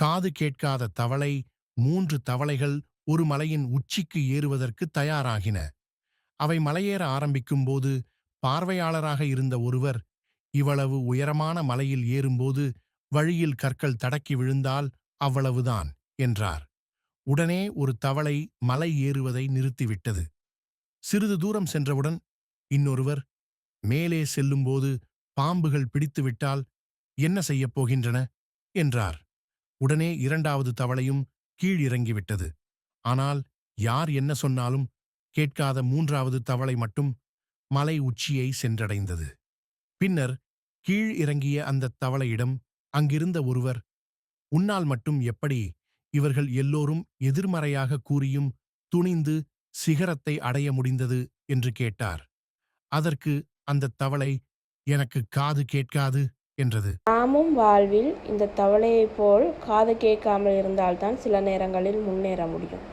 காது கேட்காத தவளை மூன்று தவளைகள் ஒரு மலையின் உச்சிக்கு ஏறுவதற்கு தயாராகின. அவை மலையேற ஆரம்பிக்கும்போது பார்வையாளராக இருந்த ஒருவர் இவ்வளவு உயரமான மலையில் ஏறும்போது வழியில் கற்கள் தடக்கி விழுந்தால் அவ்வளவுதான் என்றார். உடனே ஒரு தவளை மலை ஏறுவதை நிறுத்திவிட்டது. சிறிது தூரம் சென்றவுடன் இன்னொருவர் மேலே செல்லும்போது பாம்புகள் பிடித்துவிட்டால் என்ன செய்யப் போகின்றன? என்றார். உடனே இரண்டாவது தவளையும் கீழ் இறங்கிவிட்டது ஆனால் யார் என்ன சொன்னாலும் கேட்காத மூன்றாவது தவளை மட்டும் மலை உச்சியை சென்றடைந்தது. பின்னர் கீழ் இறங்கிய அந்த தவளையிடம் அங்கிருந்த ஒருவர் உன்னால் மட்டும் எப்படி இவர்கள் எல்லோரும் எதிர்மறையாக கூறியும் துணிந்து சிகரத்தை அடைய முடிந்தது? என்று கேட்டார். அதற்கு அந்த தவளை எனக்கு காது கேட்காது. என்றது. நாமும் வாழ்வில் இந்த தவளையைப் போல் காது கேட்காமல் இருந்தால்தான் சில நேரங்களில் முன்னேற முடியும்.